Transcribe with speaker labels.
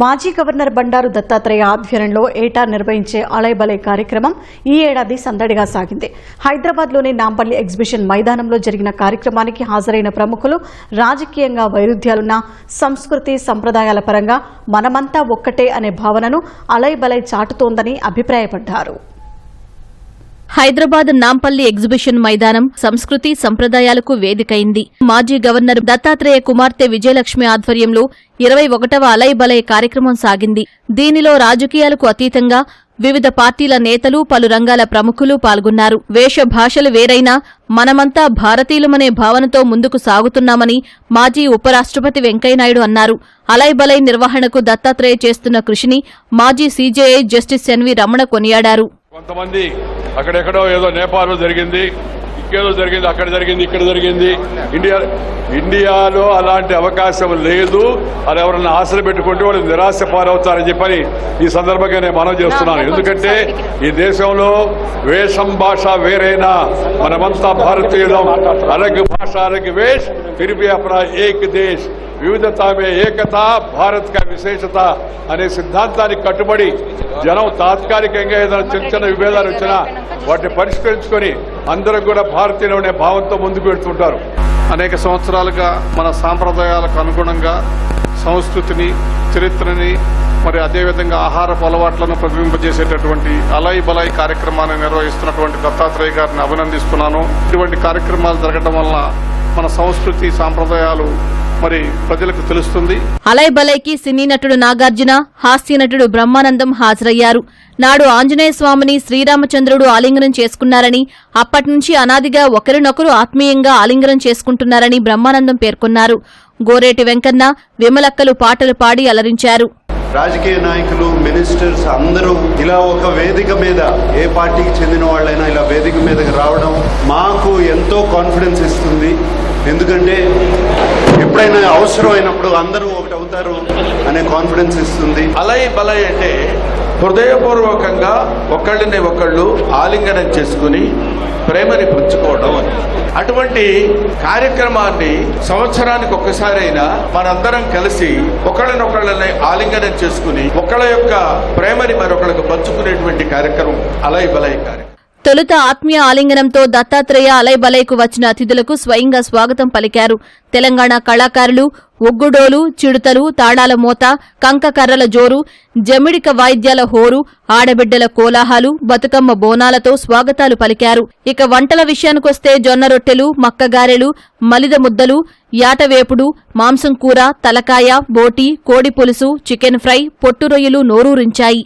Speaker 1: మాజీ గవర్నర్ బండారు దత్తాత్రేయ ఆధ్వర్యంలో ఏటా నిర్వహించే అలైబలై కార్యక్రమం ఈ ఏడాది సందడిగా సాగింది. హైదరాబాద్లోని నాంపల్లి ఎగ్జిబిషన్ మైదానంలో జరిగిన కార్యక్రమానికి హాజరైన ప్రముఖులు రాజకీయంగా వైరుధ్యాలున్న సంస్కృతి సంప్రదాయాల పరంగా మనమంతా ఒక్కటే అనే భావనను అలైబలై చాటుతోందని అభిప్రాయపడ్డారు.
Speaker 2: హైదరాబాద్ నాంపల్లి ఎగ్జిబిషన్ మైదానం సంస్కృతి సంప్రదాయాలకు వేదికైంది. మాజీ గవర్నర్ దత్తాత్రేయ కుమార్తె విజయలక్ష్మి ఆధ్వర్యంలో ఇరవై ఒకటవ అలైబలై కార్యక్రమం సాగింది. దీనిలో రాజకీయాలకు అతీతంగా వివిధ పార్టీల నేతలు పలు రంగాల ప్రముఖులు పాల్గొన్నారు. వేష భాషలు వేరైనా మనమంతా భారతీయులమనే భావనతో ముందుకు సాగుతున్నామని మాజీ ఉపరాష్ట్రపతి వెంకయ్యనాయుడు అన్నారు. అలైబలై నిర్వహణకు దత్తాత్రేయ చేస్తున్న కృషిని మాజీ సీజేఐ జస్టిస్ ఎన్వి రమణ కొనియాడారు.
Speaker 3: కొంతమంది అక్కడెక్కడో ఏదో నేపాల్లో జరిగింది ఇంకేదో జరిగింది అక్కడ జరిగింది ఇక్కడ జరిగింది. ఇండియా ఇండియాలో అలాంటి అవకాశం లేదు. అది ఎవరన్నా ఆశలు పెట్టుకుంటే వాళ్ళు నిరాశ పాలవుతారని చెప్పని ఈ సందర్భంగా నేను మనం చేస్తున్నాను. ఎందుకంటే ఈ దేశంలో వేషం భాష వేరైనా మనమంతా భారతీయులం. అలగ్ భాష అలగ్ వేష్ ఫిర్ అప్నా ఏక్ దేశ్. వివిధత మే ఏకత భారత్ కా విశేషత అనే సిద్ధాంతానికి కట్టుబడి జనం తాత్కాలికంగా ఏదైనా చిన్న చిన్న విభేదాలు వచ్చినా వాటిని పరిష్కరించుకొని అందరూ కూడా భారతీయులు అనే భావంతో ముందుకు వెళ్తుంటారు.
Speaker 4: అనేక సంవత్సరాలుగా మన సాంప్రదాయాలకు అనుగుణంగా సంస్కృతిని చరిత్రని మరి అదేవిధంగా ఆహారపు అలవాట్లను ప్రతిబింబజేసేటటువంటి అలాయి బలాయి కార్యక్రమాన్ని నిర్వహిస్తున్నటువంటి దత్తాత్రేయ గారిని అభినందిస్తున్నాను. ఇటువంటి కార్యక్రమాలు జరగడం వలన మన సంస్కృతి సాంప్రదాయాలు మరి ప్రజలకు తెలుస్తుంది.
Speaker 2: అలై బలైకి సినీ నటుడు నాగార్జున హాస్య నటుడు బ్రహ్మానందం హాజరయ్యారు. నాడు ఆంజనేయ స్వామిని శ్రీరామచంద్రుడు ఆలింగనం చేసుకున్నారని అప్పటినుంచి అనాదిగా ఒకరినొకరు ఆత్మీయంగా ఆలింగనం చేసుకుంటున్నారని బ్రహ్మానందం పేర్కొన్నారు. గోరేటి వెంకన్న విమలక్కలు పాటలు పాడి అలరించారు.
Speaker 5: రాజకీయ నాయకులు మినిస్టర్స్ అందరూ ఇలా ఒక వేదిక మీద ఏ పార్టీకి చెందిన వాళ్ళైనా ఇలా వేదిక మీదకి రావడం మాకు ఎంతో కాన్ఫిడెన్స్ ఇస్తుంది. ఎందుకంటే ఎప్పుడైనా అవసరం అయినప్పుడు అందరూ ఒకటి అవుతారు అనే కాన్ఫిడెన్స్ ఇస్తుంది.
Speaker 6: అలై బలై అంటే హృదయపూర్వకంగా ఒకళ్ళని ఒకళ్ళు ఆలింగనం చేసుకుని ప్రేమని పంచుకోవడం అటువంటి కార్యక్రమాన్ని సంవత్సరానికి ఒక్కసారైనా మనందరం కలిసి ఒకళ్ళనొకళ్ళని ఆలింగనం చేసుకుని ఒకళ్ళ యొక్క ప్రేమని మరొకళ్ళకు పంచుకునేటువంటి కార్యక్రమం అలై బలై కార్యక్రమం.
Speaker 2: తొలుత ఆత్మీయ ఆలింగనంతో దత్తాత్రేయ అలైబలైకు వచ్చిన అతిథులకు స్వయంగా స్వాగతం పలికారు. తెలంగాణ కళాకారులు ఒగ్గుడోలు చిడుతలు తాళాల మోత కంకకర్రల జోరు జమిడిక వాయిద్యాల హోరు ఆడబిడ్డల కోలాహాలు బతుకమ్మ బోనాలతో స్వాగతాలు పలికారు. ఇక వంటల విషయానికొస్తే జొన్న రొట్టెలు మక్కగారెలు మలిద ముద్దలు యాటవేపుడు మాంసం కూర తలకాయ బోటి కోడి పులుసు చికెన్ ఫ్రై పొట్టు రొయ్యలు నోరూరించాయి.